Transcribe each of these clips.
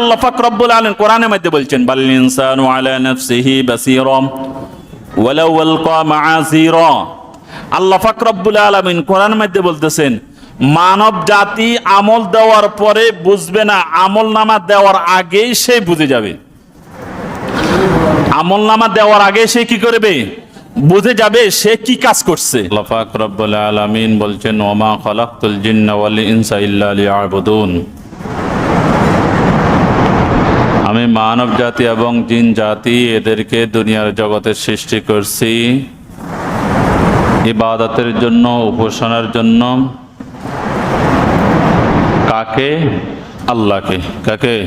আল্লাহ রব্বুল কোরআনের মধ্যে বলছেন, বাল নাফসিহি বাসীরা ওয়ালাউ আলকা আল্লাহ রব্বুল কোরআনের মধ্যে বলতেছেন, মানব জাতি আমল দেওয়ার পরে বুঝবে না, আমল নামা দেওয়ার আগেই সে বুঝে যাবে। আমল নামা দেওয়ার আগে সে কি করবে? বুঝে যাবে সে কি কাজ করছে। পাক রব্বুল আলামিন বলছেন, ওমা খালাকতুল জিন্না ওয়াল ইনসা ইল্লা লিয়াবুদুন। আমি মানব জাতি এবং জিন জাতি এদেরকে দুনিয়ার জগতে সৃষ্টি করছি। ইবাদতের জন্য, উপাসনার জন্য। কাকে? আল্লাহকে। কাকে?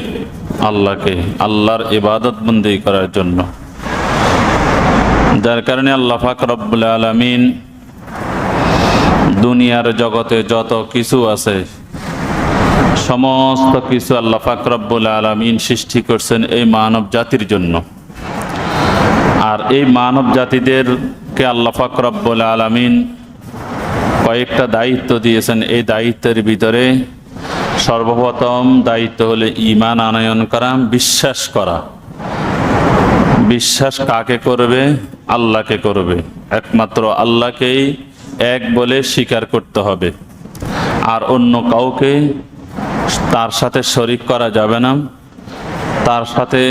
আল্লাহকে। আল্লাহর ইবাদত বন্দি করার জন্য। যার কারণে আল্লাহ ফাক রব্বুল আলমিন দুনিয়ার জগতে যত কিছু আছে সমস্ত কিছু আল্লাহ ফাক রব্বুল আলমিন সৃষ্টি করছেন এই মানব জাতির জন্য। আর এই মানব জাতিদেরকে আল্লাহ ফাক রব্বুল আলমিন কয়েকটা দায়িত্ব দিয়েছেন। এই দায়িত্বের ভিতরে সর্বপ্রথম দায়িত্ব হলে ইমান আনয়ন করা, বিশ্বাস করা। বিশ্বাস কাকে করবে? আল্লাহকে করবে। একমাত্র আল্লাহকেই এক বলে স্বীকার করতে হবে। আর অন্য কাউকে তার সাথে শরিক করা যাবে না। তার সাথে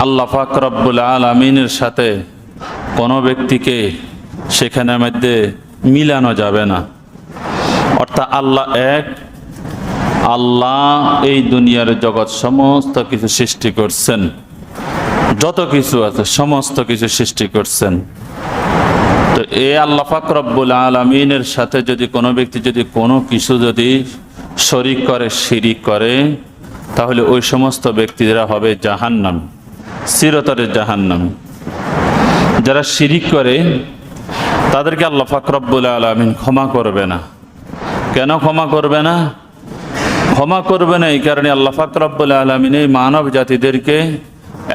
আল্লাহ পাক রব্বুল আলমিনের সাথে কোনো ব্যক্তিকে সেখানের মধ্যে মিলানো যাবে না। অর্থাৎ আল্লাহ এক, আল্লাহ এই দুনিয়ার জগৎ সমস্ত কিছু সৃষ্টি করছেন। যত কিছু আছে সমস্ত কিছু সৃষ্টি করছেন। তো এ আল্লাহ ফাকরব্বুল আলমিনের সাথে যদি কোনো ব্যক্তি যদি কোনো কিছু যদি শরিক করে, শিরিক করে, তাহলে ওই সমস্ত ব্যক্তিরা হবে জাহান্নাম চিরতরের জাহান্নাম। যারা শিরিক করে, তাদেরকে আল্লাহ ফাকরব্বুল আলমিন ক্ষমা করবে না। কেন ক্ষমা করবে না? ক্ষমা করবে না এই কারণে আল্লাহ ফাকরব্বুল আলমিন এই মানব জাতিদেরকে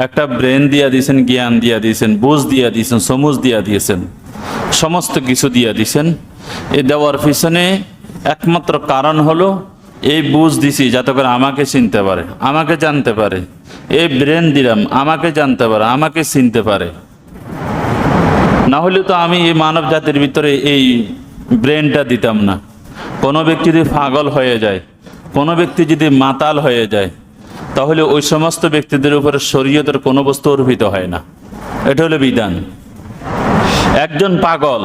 একটা ব্রেন দিয়া দিয়েছেন, জ্ঞান দিয়া দিয়েছেন, বুঝ দিয়া দিয়েছেন সমুজ দিয়া দিয়েছেন। সমস্ত কিছু দিয়া দিছেন। এ দেওয়ার পিছনে একমাত্র কারণ হলো, এই বুঝ দিছি যাতে করে আমাকে চিনতে পারে, আমাকে জানতে পারে। এই ব্রেন দিলাম, আমাকে জানতে পারে, আমাকে চিনতে পারে। না হলে তো আমি এই মানব জাতির ভিতরে এই ব্রেনটা দিতাম না। কোনো ব্যক্তি যদি পাগল হয়ে যায়, কোনো ব্যক্তি যদি মাতাল হয়ে যায়, তাহলে ওই সমস্ত ব্যক্তিদের উপরে শরীয়তের কোনো বস্তু অর্পিত হয় না। এটা হলো বিধান। একজন পাগল,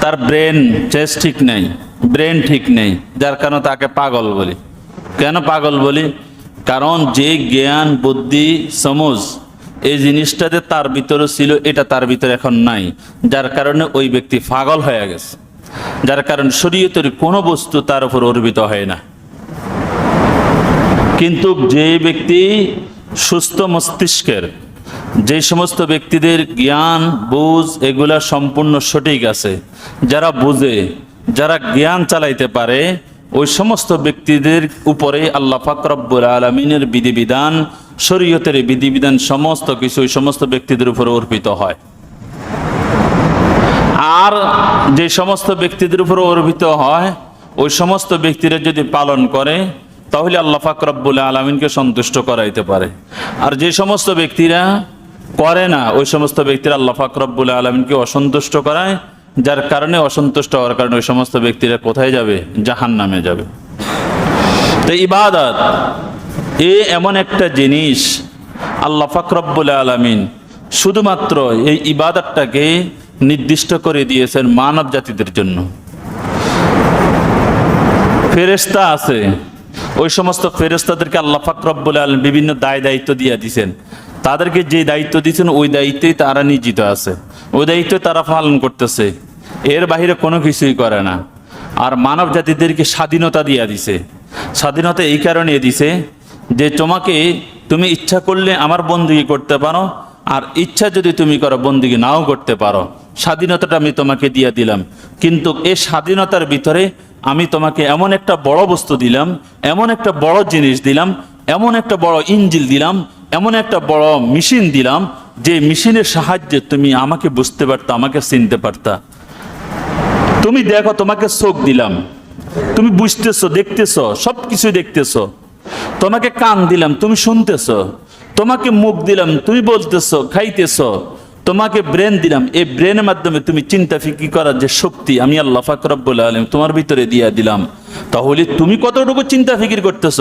তার ব্রেন চেস ঠিক নেই, ব্রেন ঠিক নেই, যার কারণে তাকে পাগল বলি। কেন পাগল বলি? কারণ যে জ্ঞান, বুদ্ধি, সমজ, এই জিনিসটাতে তার ভিতরে ছিল, এটা তার ভিতরে এখন নাই। যার কারণে ওই ব্যক্তি পাগল হয়ে গেছে। যার কারণে শরীয়তের কোনো বস্তু তার উপর অর্পিত হয় না। কিন্তু যে ব্যক্তি সুস্থ মস্তিষ্কের যে সমস্ত ব্যক্তিদের জ্ঞান, বুঝ, এগুলা সম্পূর্ণ সঠিক আছে। যারা বুঝে, যারা জ্ঞান চালাইতে পারে, ওই সমস্ত ব্যক্তিদের উপরে আল্লাহ ফাকরব্বুল আলমিনের বিধিবিধান, শরীয়তের বিধিবিধান সমস্ত কিছু ওই সমস্ত ব্যক্তিদের উপরে অর্পিত হয়। আর যে সমস্ত ব্যক্তিদের উপরে অর্পিত হয়, ওই সমস্ত ব্যক্তিরা যদি পালন করে, তাহলে আল্লাহ ফাকরাবুল আলমিনকে সন্তুষ্ট করাইতে পারে। আর যে সমস্ত ব্যক্তিরা করে না, ওই সমস্ত ব্যক্তিরা আল্লাহ ফাকরাবুল আলমিনকে অসন্তুষ্ট করায়, যার কারণে অসন্তুষ্ট হওয়ার কারণে ওই সমস্ত ব্যক্তিরা কোথায় যাবে? জাহান নামে যাবে। তো ইবাদত, এ এমন একটা জিনিস আল্লাহ ফাকরাবুল আলমিন শুধুমাত্র এই ইবাদতটাকে নির্দিষ্ট করে দিয়েছেন মানব জাতিদের জন্য। ফেরেস্তা আছে, ওই সমস্ত ফেরেস্তাদেরকে আল্লাহ ফাকরব্বুল আলম বিভিন্ন দায় দায়িত্ব দিয়ে দিয়েছেন তাদেরকে যে দায়িত্ব দিয়েছেন, ওই দায়িত্বেই তারা নিয়োজিত আছে। ওই দায়িত্ব তারা পালন করতেছে। এর বাহিরে কোনো কিছুই করে না। আর মানব জাতিদেরকে স্বাধীনতা দিয়ে দিছে। স্বাধীনতা এই কারণে দিছে যে, তোমাকে তুমি ইচ্ছা করলে আমার বন্দুকি করতে পারো, আর ইচ্ছা যদি তুমি করো, বন্দিগি নাও করতে পারো। স্বাধীনতাটা আমি তোমাকে দিয়ে দিলাম। কিন্তু এই স্বাধীনতার ভিতরে আমি তোমাকে এমন একটা বড় বস্তু দিলাম, এমন একটা বড় জিনিস দিলাম, এমন একটা বড় ইঞ্জিল দিলাম এমন একটা বড় মেশিন দিলাম, যে মেশিনের সাহায্যে তুমি আমাকে বুঝতে পারতা, আমাকে চিনতে পারতা। তুমি দেখো, তোমাকে চোখ দিলাম। তুমি বুঝতেছো, দেখতেছো সব কিছুই দেখতেছো। তোমাকে কান দিলাম, তুমি শুনতেছ। তোমাকে মুখ দিলাম, তুমি বলতেছ, খাইতেছ। তোমাকে ব্রেন দিলাম, এই ব্রেনের মাধ্যমে তুমি চিন্তা ফিকি করার যে শক্তি আমি আল্লাহ ফাকরাবুল আলম তোমার ভিতরে দিয়ে দিলাম। তাহলে তুমি কতটুকু চিন্তা ফিকির করতেছ?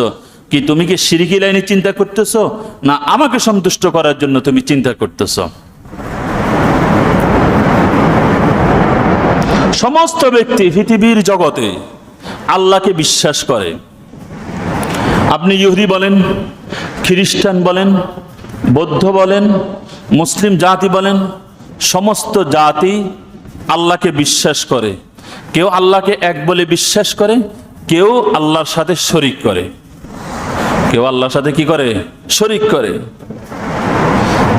কি তুমি কি সিরিকি লাইনে চিন্তা করতেছ? না আমাকে সন্তুষ্ট করার জন্য তুমি চিন্তা করতেছ? সমস্ত ব্যক্তি পৃথিবীর জগতে আল্লাহকে বিশ্বাস করে। আপনি ইহুদি বলেন, খ্রিস্টান বলেন, বৌদ্ধ বলেন, মুসলিম জাতি বলেন, সমস্ত জাতি আল্লাহকে বিশ্বাস করে। কেউ আল্লাহকে এক বলে বিশ্বাস করে, কেউ আল্লাহর সাথে শরিক করে। কেউ আল্লাহর সাথে কি করে? শরিক করে।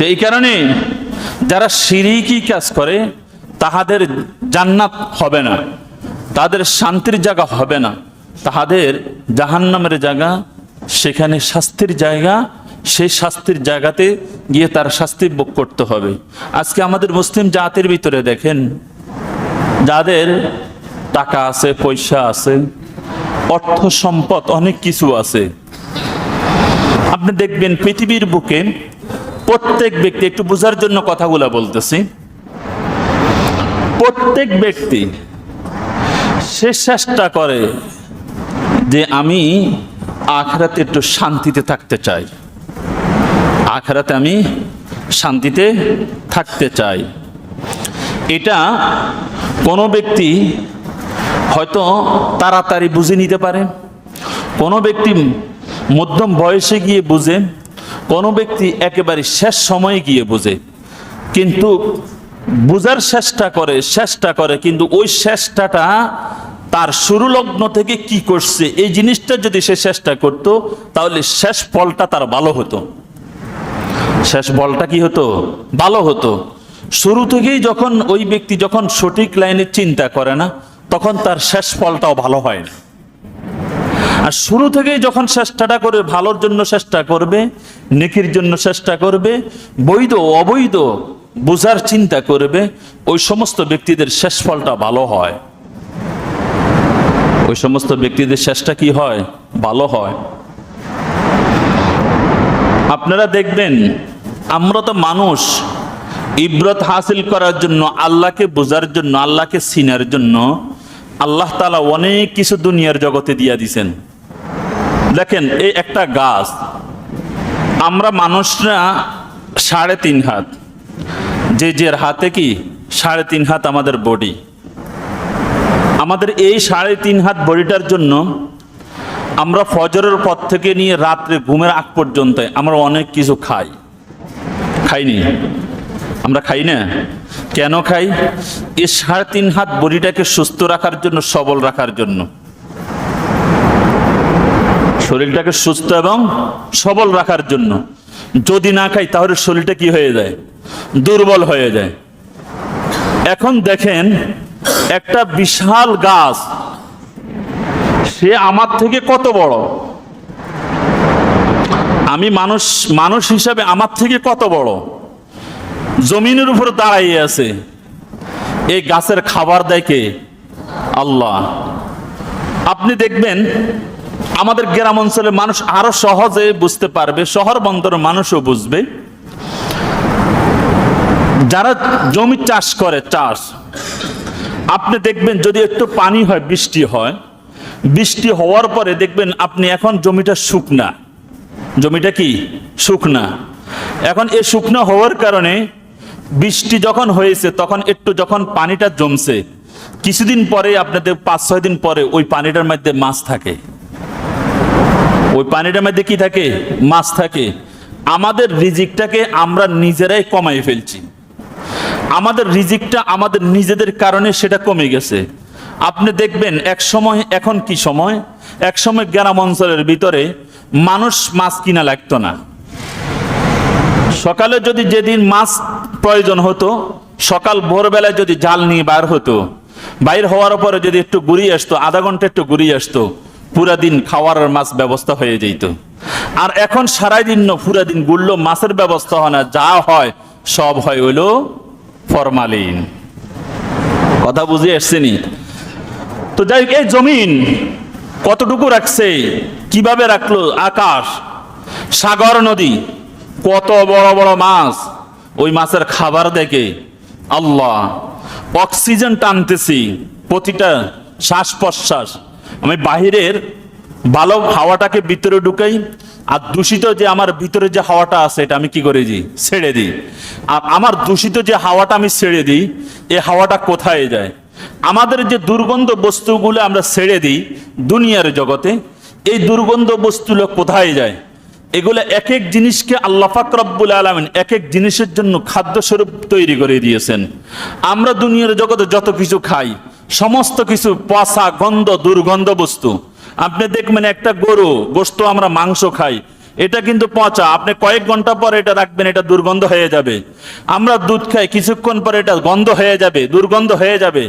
এই কারণে যারা সিরিকি কাজ করে, তাহাদের জান্নাত হবে না। তাদের শান্তির জায়গা হবে না। তাহাদের জাহান্নামের জায়গা, সেখানে শাস্তির জায়গা, সেই শাস্তির জায়গাতে গিয়ে তার শাস্তি ভোগ করতে হবে। আজকে আমাদের মুসলিম জাতির ভিতরে দেখেন, যাদের টাকা আছে, পয়সা আছে, অর্থ সম্পদ অনেক কিছু আছে। আপনি দেখবেন পৃথিবীর বুকে প্রত্যেক ব্যক্তি, একটু বোঝার জন্য কথাগুলো বলতেছি। প্রত্যেক ব্যক্তি সে চেষ্টা করে যে আমি আখরাতে একটু শান্তিতে থাকতে চাই। আখরাতে আমি শান্তিতে থাকতে চাই। এটা কোনো ব্যক্তি হয়তো তাড়াতাড়ি বুঝে নিতে পারে, কোনো ব্যক্তি মধ্যম বয়সে গিয়ে বুঝে, কোনো ব্যক্তি একেবারে শেষ সময়ে গিয়ে বুঝে। কিন্তু বুঝার চেষ্টা করে চেষ্টা করে, কিন্তু ওই চেষ্টাটা তার শুরু লগ্ন থেকে কি করছে, এই জিনিসটা যদি সে চেষ্টা করত, তাহলে শেষ ফলটা তার ভালো হতো। শেষ বলটা কি হতো? ভালো হতো। শুরু থেকেই যখন ওই ব্যক্তি যখন সঠিক লাইনে চিন্তা করে না, তখন তার শেষ ফলটাও ভালো হয় না। আর শুরু থেকেই যখন চেষ্টাটা করে ভালোর জন্য চেষ্টা করবে, নেকির জন্য চেষ্টা করবে, বৈধ অবৈধ বোঝার চিন্তা করবে, ওই সমস্ত ব্যক্তিদের শেষ ফলটা ভালো হয়। ওই সমস্ত ব্যক্তিদের শেষটা কি হয়? ভালো হয়। আপনারা দেখবেন, আমরা তো মানুষ, ইব্রত হাসিল করার জন্য, আল্লাহকে বোঝার জন্য, আল্লাহকে চিনার জন্য, আল্লাহ তালা অনেক কিছু দুনিয়ার জগতে দিয়া দিছেন। দেখেন, এই একটা গাছ, আমরা মানুষরা সাড়ে তিন হাত। যে যে হাতে কি? সাড়ে তিন হাত আমাদের বডি আমাদের এই সাড়ে তিন হাত বডিটার জন্য আমরা ফজরের পর থেকে নিয়ে রাত্রে ঘুমের আগ পর্যন্ত আমরা অনেক কিছু খাই। খাইনি? আমরা খাই না? কেন খাই? এই সাড়ে তিন হাত বডিটাকে সুস্থ রাখার জন্য, সবল রাখার জন্য। শরীরটাকে সুস্থ এবং সবল রাখার জন্য। যদি না খাই, তাহলে শরীরটা কি হয়ে যায়? দুর্বল হয়ে যায়। এখন দেখেন, একটা বিশাল গাছ, সে আমার থেকে কত বড়? আমি মানুষ মানুষ হিসাবে আমার থেকে কত বড়? জমিনের উপর দাঁড়াইয়ে আছে। এই গাছের খাবার দেয় কে? আল্লাহ। আপনি দেখবেন আমাদের গ্রাম অঞ্চলের মানুষ আরও সহজে বুঝতে পারবে, শহর বন্দরের মানুষও বুঝবে। যারা জমি চাষ করে, চাষ, আপনি দেখবেন যদি একটু পানি হয়, বৃষ্টি হয়, বৃষ্টি হওয়ার পরে দেখবেন আপনি এখন জমিটা শুকনা। জমিটা কি? শুকনা। এখন এই শুকনা হওয়ার কারণে বৃষ্টি যখন হয়েছে, তখন একটু যখন পানিটা জমছে, কিছুদিন পরে আপনাদের পাঁচ ছয় দিন পরে ওই পানিটার মধ্যে মাছ থাকে। ওই পানিটার মধ্যে কি থাকে? মাছ থাকে। আমাদের রিজিকটাকে আমরা নিজেরাই কমাই ফেলছি। আমাদের রিজিকটা আমাদের নিজেদের কারণে সেটা কমে গেছে। আপনি দেখবেন, এক সময়, এখন কি সময়? এক সময় গ্রাম অঞ্চলের ভিতরে মানুষ মাছ কিনা লাগতো না। সকালে যদি যেদিন মাছ প্রয়োজন হতো, সকাল ভোরবেলায় যদি জাল নিয়ে বার হতো, বাইর হওয়ার পরে যদি একটু ঘুরিয়ে আসতো, আধা ঘণ্টা একটু ঘুরিয়ে আসতো পুরা দিন খাওয়ার মাছ ব্যবস্থা হয়ে যেত। আর এখন সারাই দিন ন, পুরা দিন গুললো মাছের ব্যবস্থা হয় না, যা হয় সব হয় হইল ফরমালিন। কথা বুঝে এসছেনি তো যাই এই জমিন কতটুকু রাখছে, কীভাবে রাখল, আকাশ, সাগর, নদী, কত বড় বড় মাছ, ওই মাছের খাবার দেখে আল্লাহ অক্সিজেন টানতেছি, প্রতিটা শ্বাস প্রশ্বাস আমি বাহিরের ভালো হাওয়াটাকে ভিতরে ঢুকাই, আর দূষিত যে আমার ভিতরে যে হাওয়াটা আছে এটা আমি কি করে দিই? ছেড়ে দিই। আর আমার দূষিত যে হাওয়াটা আমি ছেড়ে দিই এই হাওয়াটা কোথায় যায়? আমাদের যে দুর্গন্ধ বস্তুগুলো আমরা ছেড়ে দিই দুনিয়ার জগতে, এই দুর্গন্ধ বস্তুগুলো কোথায় যায়? এগুলো এক এক জিনিসকে আল্লাহ ফাকরাবুল আলমিন এক এক জিনিসের জন্য খাদ্যস্বরূপ তৈরি করে দিয়েছেন। আমরা দুনিয়ার জগতে যত কিছু খাই সমস্ত কিছু পচা গন্ধ, দুর্গন্ধ বস্তু। আপনি দেখবেন একটা গরু, গোস্ত আমরা মাংস খাই, এটা কিন্তু পচা। আপনি কয়েক ঘণ্টা পরে এটা রাখবেন, এটা দুর্গন্ধ হয়ে যাবে। আমরা দুধ খাই, কিছুক্ষণ পরে এটা গন্ধ হয়ে যাবে, দুর্গন্ধ হয়ে যাবে।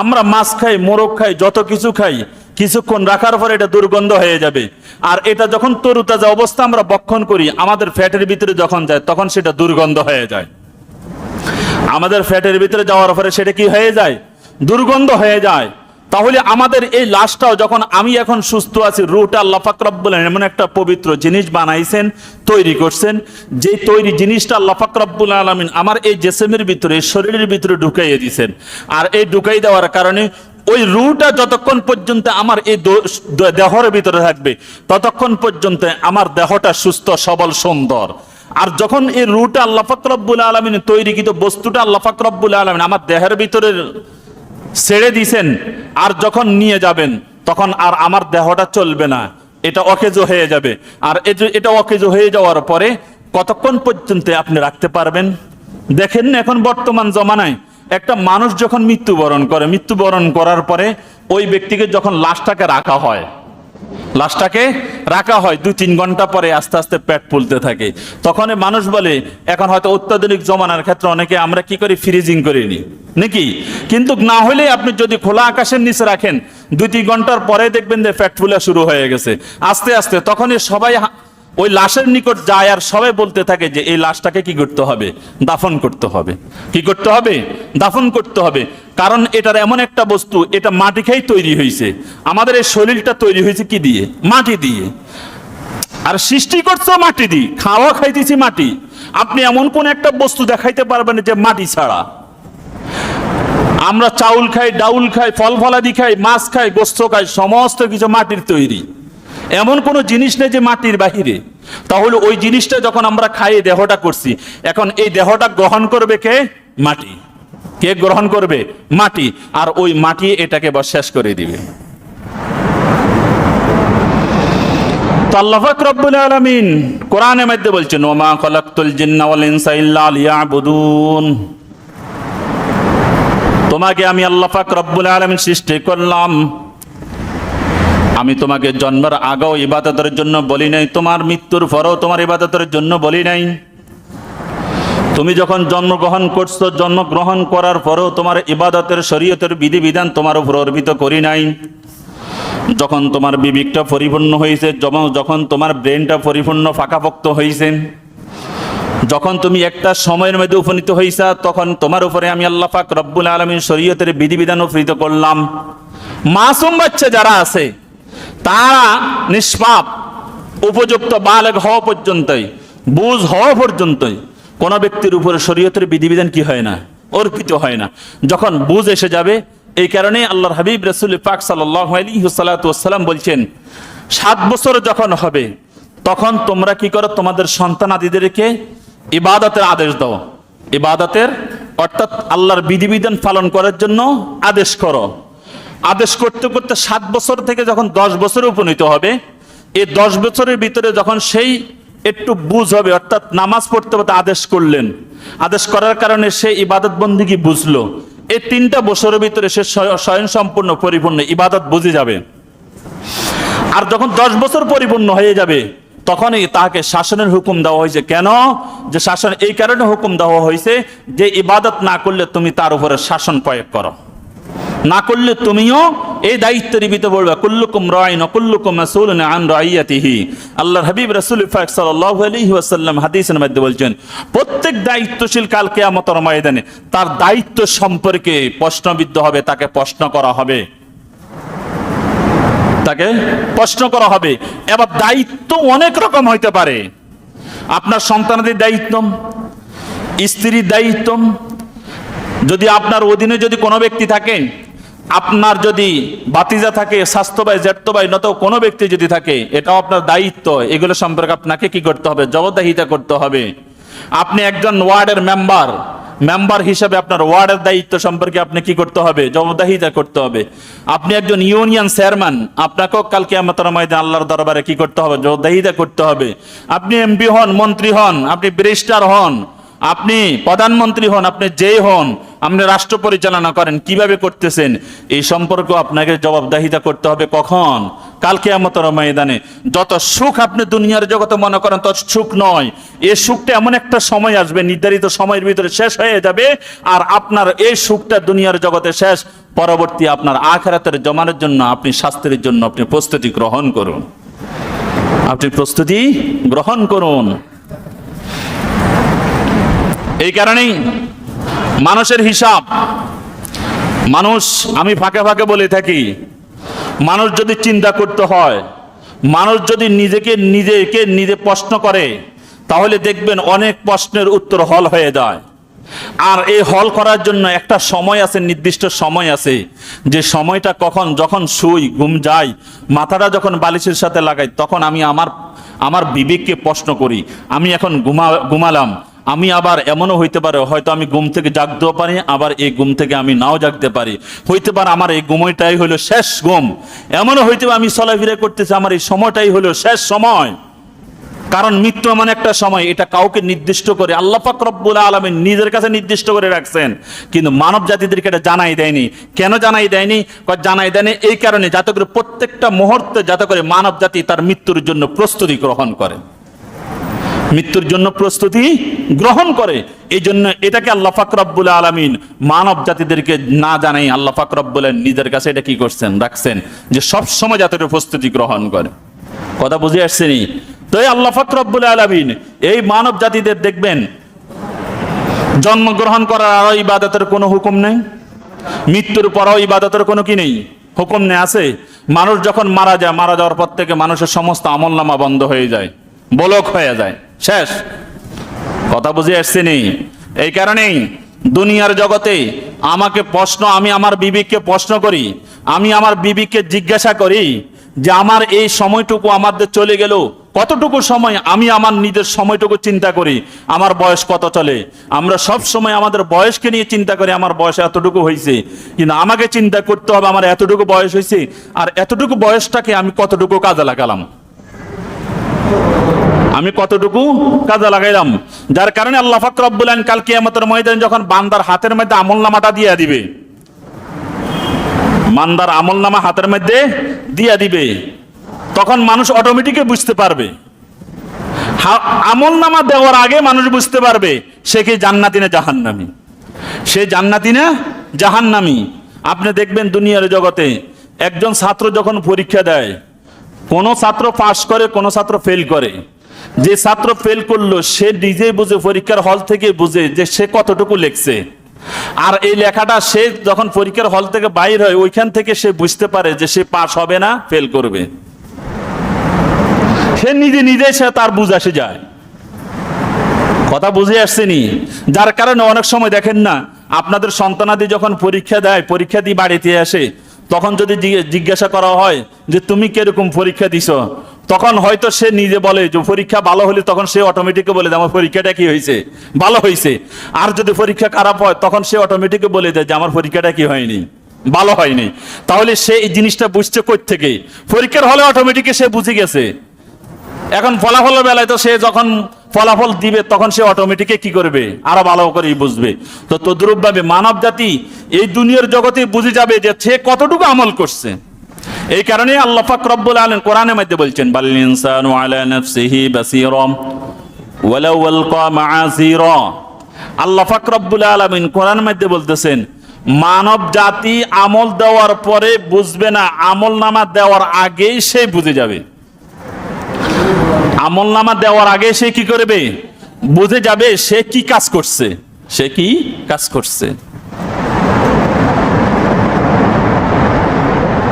আমরা মাছ খাই, মোরগ খাই, যত কিছু খাই, কিছুক্ষণ রাখার পরে এটা দুর্গন্ধ হয়ে যাবে। আর এটা যখন তরুতাজা অবস্থা আমরা বক্ষণ করি, আমাদের ফ্যাটের ভিতরে যখন যায়, তখন সেটা দুর্গন্ধ হয়ে যায়। আমাদের ফ্যাটের ভিতরে যাওয়ার পরে সেটা কি হয়ে যায়? দুর্গন্ধ হয়ে যায়। তাহলে আমাদের এই লাশটাও যখন আমি এখন সুস্থ আছি রুটা আল্লাহ ফাকরাব্বুল এমন একটা পবিত্র জিনিস বানাইছেন, তৈরি করছেন, যে তৈরি জিনিসটা আল্লাহ ফাকরাব্বুল আলমিন আমার এই জেসেমের ভিতরে, শরীরের ভিতরে ঢুকাইয়ে দিয়েছেন আর এই ঢুকাই দেওয়ার কারণে ওই রুটা যতক্ষণ পর্যন্ত আমার এই দেহর ভিতরে থাকবে, ততক্ষণ পর্যন্ত আমার দেহটা সুস্থ, সবল, সুন্দর। আর যখন এই রুটা আল্লাহ ফাকরাব্বুল আলমিন তৈরিকৃত বস্তুটা আল্লাহ ফাকরাব্বুল আলমিন আমার দেহের ভিতরে ছেড়ে দিছেন, আর যখন নিয়ে যাবেন, তখন আর আমার দেহটা চলবে না। এটা অকেজো হয়ে যাবে। আর এটা অকেজো হয়ে যাওয়ার পরে কতক্ষণ পর্যন্ত আপনি রাখতে পারবেন? দেখেন এখন বর্তমান জমানায় একটা মানুষ যখন মৃত্যুবরণ করে, মৃত্যুবরণ করার পরে ওই ব্যক্তিকে যখন লাশটাকে রাখা হয় লাশটাকে রাখা হয় দুই তিন ঘণ্টা পরে আস্তে আস্তে পেট ফুলতে থাকে। তখন মানুষ বলে, এখন হয়তো অত্যাধুনিক জমানার ক্ষেত্রে অনেকে আমরা কি করি? ফ্রিজিং করিনি নাকি? কিন্তু না হলে আপনি যদি খোলা আকাশের নিচে রাখেন, দুই তিন ঘণ্টার পরে দেখবেন যে পেট ফুলা শুরু হয়ে গেছে। আস্তে আস্তে তখনই সবাই ওই লাশের নিকট যায় আর সবাই বলতে থাকে যে এই লাশটাকে কি করতে হবে? দাফন করতে হবে। কি করতে হবে? দাফন করতে হবে। কারণ এটার এমন একটা বস্তু, এটা মাটি খেয়েই তৈরি হয়েছে আমাদের এই শরীরটা তৈরি হয়েছে কি দিয়ে? মাটি দিয়ে। আর সৃষ্টি করছ মাটি দিয়ে। খাওয়া খাইতেছি মাটি। আপনি এমন কোন একটা বস্তু দেখাইতে পারবেন যে মাটি ছাড়া। আমরা চাউল খাই, ডাউল খাই, ফল ফলাদি খাই, মাছ খাই, গোস্ত খাই, সমস্ত কিছু মাটির তৈরি। এমন কোনো জিনিস নেই যে মাটির বাহিরে। তাহলে ওই জিনিসটা যখন আমরা খাই দেহটা করছি, এখন এই দেহটা গ্রহণ করবে কে? মাটি। কে গ্রহণ করবে? মাটি। আর ওই মাটি এটাকে বা শেষ করে দিবে। তো আল্লাহ পাক রব্বুল আলামিন কোরআনের মধ্যে বলছেন, ওমা খলাকতুল জিন্না ওয়াল ইনসা ইল্লা লিয়াবুদুন। তোমাকে আমি আল্লাহ পাক রব্বুল আলামিন সৃষ্টি করলাম। আমি তোমাকে জন্মের আগেও ইবাদতের জন্য বলি নাই, তোমার মৃত্যুর পরেও তোমার ইবাদতের জন্য বলি নাই। তুমি যখন জন্মগ্রহণ করছ, জন্মগ্রহণ করার পরেও তোমার ইবাদতের শরীয়তের বিধিবিধান তোমার উপর অর্পিত করি নাই। যখন তোমার বিবেকটা পরিপূর্ণ হয়েছে যখন তোমার ব্রেনটা পরিপূর্ণ ফাঁকাপোক্ত হয়েছে যখন তুমি একটা সময়ের মধ্যে উপনীত হইছা, তখন তোমার উপরে আমি আল্লাহ পাক রব্বুল আলমীর শরীয়তের বিধিবিধান উপনীত করলাম। মাসুম বাচ্চা যারা আছে তারা নিষ্পাপ, উপযুক্ত বালেগ হওয়া পর্যন্তই, বুঝ হওয়া পর্যন্তই। কোন ব্যক্তির উপরে শরীয়তের বিধিবিধান কি হয় না? অর্পিত হয় না। যখন বুঝ এসে যাবে, এই কারণে আল্লাহর হাবিব রসুল পাক সাল্লাম বলছেন, সাত বছর যখন হবে, তখন তোমরা কি করো? তোমাদের সন্তান আদিদেরকে ইবাদতের আদেশ দাও। ইবাদতের অর্থাৎ আল্লাহর বিধিবিধান পালন করার জন্য আদেশ করো। আদেশ করতে করতে সাত বছর থেকে যখন দশ বছরে উপনীত হবে এই দশ বছরের ভিতরে যখন সেই একটু বুঝ হবে, অর্থাৎ নামাজ পড়তে পড়তে আদেশ করলেন, আদেশ করার কারণে সে ইবাদত বন্দিগি বুঝলো। এই তিনটা বছরের ভিতরে সে স্বয়ং সম্পূর্ণ পরিপূর্ণ ইবাদত বুঝে যাবে। আর যখন দশ বছর পরিপূর্ণ হয়ে যাবে, তখনই তাকে শাসনের হুকুম দেওয়া হয়েছে। কেন? যে শাসন এই কারণে হুকুম দেওয়া হয়েছে যে ইবাদত না করলে তুমি তার উপরে শাসন প্রয়োগ করো। না করলে তুমিও এই দায়িত্বের ভিতরে বলবে কুল্লুকুম রাইন কুল্লুকুম মাসউলুন আন রাইয়াতিহি। আল্লাহর হাবিব রাসূল পাক সাল্লাল্লাহু আলাইহি ওয়াসাল্লাম হাদিসের মধ্যে বলছেন, প্রত্যেক দায়িত্বশীল কাল কিয়ামতের ময়দানে তার দায়িত্ব সম্পর্কে প্রশ্নবিদ্ধ হবে, তাকে প্রশ্ন করা হবে। তাকে প্রশ্ন করা হবে। এবার দায়িত্ব অনেক রকম হইতে পারে। আপনার সন্তানদের দায়িত্ব, স্ত্রীর দায়িত্ব, যদি আপনার অধীনে যদি কোনো ব্যক্তি থাকে আপনার যদি বাতিজা থাকে, স্বাস্থ্য ভাই, জ্যেষ্ঠ ভাই, নত কোনো ব্যক্তি যদি থাকে, এটাও আপনার দায়িত্ব। এগুলো সম্পর্কে আপনাকে কি করতে হবে? জবাবদাহিতা করতে হবে। আপনি একজন ওয়ার্ডের মেম্বার। মেম্বার হিসাবে আপনার ওয়ার্ডের দায়িত্ব সম্পর্কে আপনি কি করতে হবে? জবাবদাহিতা করতে হবে। আপনি একজন ইউনিয়ন চেয়ারম্যান। আপনাকেও কালকে আমাদের ময়দান আল্লাহর দরবারে কি করতে হবে? জবাবদাহিতা করতে হবে। আপনি এমপি হন, মন্ত্রী হন, আপনি ব্যারিস্টার হন আপনি প্রধানমন্ত্রী হন, আপনি যেই হন, আপনি রাষ্ট্র পরিচালনা করেন, কীভাবে করতেছেন, এই সম্পর্ক আপনাকে জবাবদাহিতা করতে হবে কখন? কালকে আমতর ময়দানে। যত সুখ আপনি দুনিয়ার জগতে মনে করেন, তত সুখ নয়। এই সুখটা এমন একটা সময় আসবে, নির্ধারিত সময়ের ভিতরে শেষ হয়ে যাবে, আর আপনার এই সুখটা দুনিয়ার জগতে শেষ। পরবর্তী আপনার আখেরাতের জমানোর জন্য আপনি শাস্ত্রের জন্য আপনি প্রস্তুতি গ্রহণ করুন। আপনি প্রস্তুতি গ্রহণ করুন। এই কারণেই মানুষের হিসাব, মানুষ আমি ফাঁকে ফাঁকে বলে থাকি, মানুষ যদি চিন্তা করতে হয়, মানুষ যদি নিজেকে নিজেকে নিজে প্রশ্ন করে, তাহলে দেখবেন অনেক প্রশ্নের উত্তর হল হয়ে যায়। আর এই হল করার জন্য একটা সময় আছে, নির্দিষ্ট সময় আছে, যে সময়টা কখন যখন শুই, ঘুম যাই, মাথাটা যখন বালিশের সাথে লাগাই, তখন আমি আমার আমার বিবেককে প্রশ্ন করি, আমি এখন ঘুমা, ঘুমালাম আমি আবার এমনও হইতে পারে, হয়তো আমি ঘুম থেকে জাগতেও পারি, আবার এই ঘুম থেকে আমি নাও জাগতে পারি। হইতে পারে আমার এই ঘুমটাই হলো শেষ ঘুম। এমনও হইতে পারে আমি চলাফেরা করতেছি, আমার এই সময়টাই হলো শেষ সময়। কারণ মৃত্যু এমন একটা সময়, এটা কাউকে নির্দিষ্ট করে, আল্লাহ রব্বুল আলমিন নিজের কাছে নির্দিষ্ট করে রাখছেন। কিন্তু মানব জাতিদেরকে এটা জানাই দেয়নি। কেন জানাই দেয়নি? জানাই দেয়নি, এই কারণে যাতে করে প্রত্যেকটা মুহূর্তে যাতে করে মানব জাতি তার মৃত্যুর জন্য প্রস্তুতি গ্রহণ করে। মৃত্যুর জন্য প্রস্তুতি গ্রহণ করে। এই জন্য এটাকে আল্লাহ ফাকরাবুল আলমিন মানব জাতিদেরকে না জানাই আল্লাহ ফাকরাবুল নিজের কাছে এটা কি করছেন, রাখছেন, যে সব সময় যাতে প্রস্তুতি গ্রহণ করে। কথা বুঝে আসছেনি তো এই আল্লাহ ফাকরাবুল আলমিন এই মানব জাতিদের দেখবেন, জন্মগ্রহণ করার আরও ইবাদতের কোনো হুকুম নেই? মৃত্যুর পরও ইবাদতের কোনো কি নেই? হুকুম নেই, আছে? মানুষ যখন মারা যায়, মারা যাওয়ার পর থেকে মানুষের সমস্ত আমলনামা বন্ধ হয়ে যায়, বলক হয়ে যায়। শেষ। কথা বুঝে আসছে নি এই কারণেই দুনিয়ার জগতে আমাকে প্রশ্ন, আমি আমার বিবেককে প্রশ্ন করি, আমি আমার বিবেককে জিজ্ঞাসা করি যে আমার এই সময়টুকু আমাদের চলে গেল, কতটুকু সময় আমি আমার নিজের সময়টুকু চিন্তা করি, আমার বয়স কত চলে? আমরা সব সময় আমাদের বয়সকে নিয়ে চিন্তা করি, আমার বয়স এতটুকু হয়েছে। কিন্তু আমাকে চিন্তা করতে হবে, আমার এতটুকু বয়স হয়েছে, আর এতটুকু বয়সটাকে আমি কতটুকু কাজে লাগালাম? আমি কতটুকু কাজে লাগাইলাম? যার কারণে আল্লাহ ফাকরুল কাল কিয়ামতের ময়দান যখন বান্দার হাতের মধ্যে আমল নামাটা দিয়ে দিবে মান্দার আমল নামা হাতের মধ্যে দিয়ে দিবে, তখন মানুষ অটোমেটিকে বুঝতে পারবে। আমল নামা দেওয়ার আগে মানুষ বুঝতে পারবে সে কি জান্নাতি না জাহান্নামি। সে জান্নাতি না জাহান্নামি। আপনি দেখবেন দুনিয়ার জগতে একজন ছাত্র যখন পরীক্ষা দেয়, কোন ছাত্র পাস করে, কোন ছাত্র ফেল করে। যে ছাত্র ফেল করল, সে নিজেই বুঝে, পরীক্ষার হল থেকে বুঝে যে সে কতটুকু লেখছে। আর এই লেখাটা সে যখন পরীক্ষার হল থেকে বাইর হয়, ওইখান থেকে সে বুঝতে পারে যে সে পাস হবে না ফেল করবে। সে নিজে নিজে সে তার বুঝ আসে যায়। কথা বুঝে আসছেনি যার কারণে অনেক সময় দেখেন না, আপনাদের সন্তানাদি যখন পরীক্ষা দেয়, পরীক্ষা দিয়ে বাড়িতে আসে তখন যদি জিজ্ঞাসা করা হয় যে তুমি কীরকম পরীক্ষা দিছ, তখন হয়তো সে নিজে বলে যে পরীক্ষা ভালো হলে তখন সে অটোমেটিক বলে দেয় আমার পরীক্ষাটা কি হয়েছে? ভালো হয়েছে। আর যদি পরীক্ষা খারাপ হয়, তখন সে অটোমেটিক বলে দেয় যে আমার পরীক্ষাটা কি হয়নি? ভালো হয়নি। তাহলে সে এই জিনিসটা বুঝছে থেকে পরীক্ষার হলে অটোমেটিক সে বুঝে গেছে। এখন ফলাফলের বেলায় তো সে যখন ফলাফল দিবে, তখন সে অটোমেটিকে কি করবে? আরও ভালো করে বুঝবে। তো তদ্রুপ ভাবে মানব জাতি এই দুনিয়ার জগতে বুঝে যাবে যে সে কতটুকু আমল করছে। এই কারণে আল্লাহ পাক আলামিন কোরআনের মধ্যে বলছেন আল্লাহ পাক আলামিন কোরআনের মধ্যে বলতেছেন মানব জাতি আমল দেওয়ার পরে বুঝবে না, আমল নামা দেওয়ার আগেই সে বুঝে যাবে। আমল নামা দেওয়ার আগে সে কি করবে? বুঝে যাবে সে কি কাজ করছে। সে কি কাজ করছে।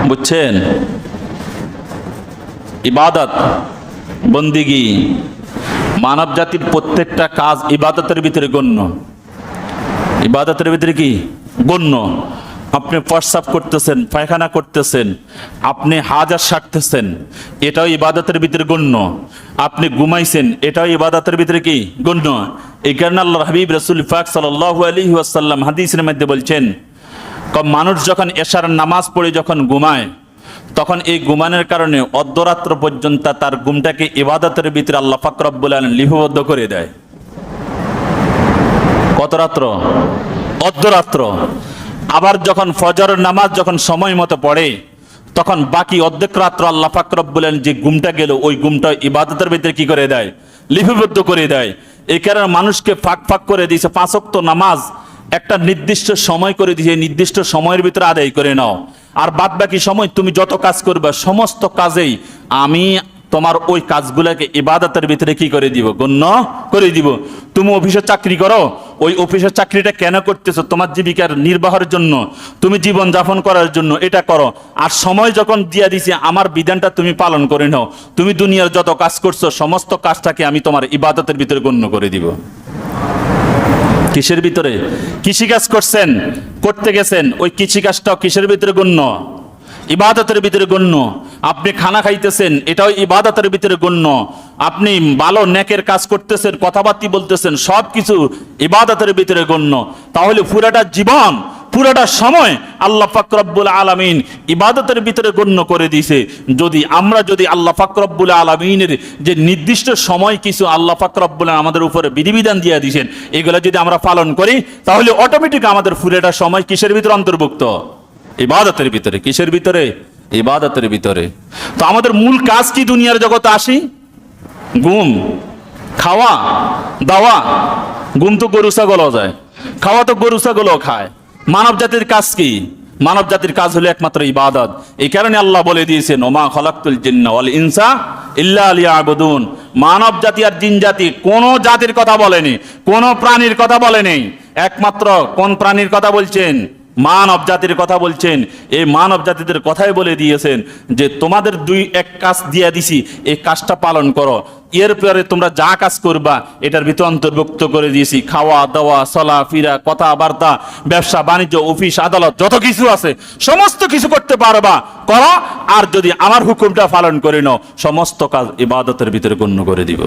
বুঝছেন? ইবাদত, বন্দিগি, মানব জাতির প্রত্যেকটা কাজ ইবাদতের ভিতরে গণ্য। ইবাদতের ভিতরে কি? গণ্য। আপনি প্রস্রাব করতেছেন, পায়খানা করতেছেন, আপনি হাজার সারতেছেন, এটাও ইবাদতের ভিতরে গণ্য। আপনি ঘুমাইছেন, এটাও ইবাদতের ভিতরে কি গণ্য? এই কারণে আল্লাহ হাবিব রসুল ফাক সাল্লাহ আলী ওয়াসাল্লাম হাদিসের মধ্যে বলছেন মানুষ যখন এশার নামাজ পড়ে যখন ঘুমায়, তখন এই গুমানের কারণে অর্ধরাত্র পর্যন্ত তার গুমটাকে ইবাদতের ভিতরে আল্লাহ ফাকরব্বুল আলম লিপিবদ্ধ করে দেয়। কত রাত্র? অর্ধরাত্র। আবার যখন ফজরের নামাজ যখন সময় মতো পড়ে, তখন বাকি অর্ধেক রাত্র আল্লাহ ফাকরব বলেন যে গুমটা গেল, ওই গুমটা ইবাদতের ভিতরে কি করে দেয়? লিপিবদ্ধ করে দেয়। এই কারণে মানুষকে ফাঁক ফাঁক করে দিয়েছে পাঁচক্ত নামাজ একটা নির্দিষ্ট সময় করে দিয়েছে নির্দিষ্ট সময়ের ভিতরে আদায় করে নাও। আর বাদ বাকি সময় তুমি যত কাজ করবে, সমস্ত কাজেই আমি তোমার ওই কাজগুলোকে ইবাদতের ভিতরে কি করে দিব? গণ্য করে দিব। তুমি অফিসে চাকরি করো, ওই অফিসের চাকরিটা কেন করতেছো? তোমার জীবিকার নির্বাহের জন্য, তুমি জীবন যাপন করার জন্য এটা করো। আর সময় যখন দিয়া দিছি, আমার বিধানটা তুমি পালন করে নাও। তুমি দুনিয়ার যত কাজ করছ, সমস্ত কাজটাকে আমি তোমার ইবাদতের ভিতরে গণ্য করে দিব। কিসের ভিতরে? কৃষিকাজ করছেন, করতে গেছেন, ওই কৃষিকাজটাও কিসের ভিতরে গণ্য? ইবাদতের ভিতরে গণ্য। আপনি খানা খাইতেছেন, এটাও ইবাদতের ভিতরে গণ্য। আপনি ভালো নেকের কাজ করতেছেন, কথাবার্তি বলতেছেন সব কিছু ইবাদতের ভিতরে গণ্য। তাহলে পুরাটা জীবন, পুরোটা সময় আল্লাহ ফাকরব্বুল আলমিন ইবাদতের ভিতরে গণ্য করে দিয়েছে। যদি আমরা যদি আল্লাহ ফাকরব্বুল আলমিনের যে নির্দিষ্ট সময় কিছু আল্লাহ ফাকরব্বুল আমাদের উপরে বিধিবিধান দিয়ে দিয়েছেন, এগুলো যদি আমরা পালন করি, তাহলে অটোমেটিক আমাদের পুরোটা সময় কিসের ভিতরে অন্তর্ভুক্ত? ইবাদতের ভিতরে, কিসের ভিতরে? ইবাদতের ভিতরে। তো আমাদের মূল কাজ কি দুনিয়ার জগতে? আসি? ঘুম। খাওয়া, দাওয়া। ঘুম তো গরু, ছাগলও যায়। খাওয়া তো গরু, ছাগলও খায়। মানব জাতির কাজ কি? মানব জাতির কাজ হলো একমাত্র ইবাদত। এই কারণে আল্লাহ বলে দিয়েছেন, ওমা খলাকুল জিন্না ওয়াল ইনসা ইল্লা আলিয়া আবুদুন মানব জাতি আর জিন জাতি কোন জাতির কথা বলেনি, কোন প্রাণীর কথা বলেনি। একমাত্র কোন প্রাণীর কথা বলছেন? মানব জাতির কথা বলছেন। এই মানব জাতিদের কথাই বলে দিয়েছেন যে, তোমাদের দুই এক কাজ দিয়ে দিছি, এই কাজটা পালন করো। এরপরে তোমরা যা কাজ করবা, এটার ভিতরে অন্তর্ভুক্ত করে দিয়েছি। খাওয়া, দাওয়া, চলা, ফিরা, কথাবার্তা, ব্যবসা, বাণিজ্য, অফিস, আদালত, যত কিছু আছে, সমস্ত কিছু করতে পারবা, করো, আর যদি আমার হুকুমটা পালন করে নাও, সমস্ত কাজ ইবাদতের ভিতরে গণ্য করে দিব।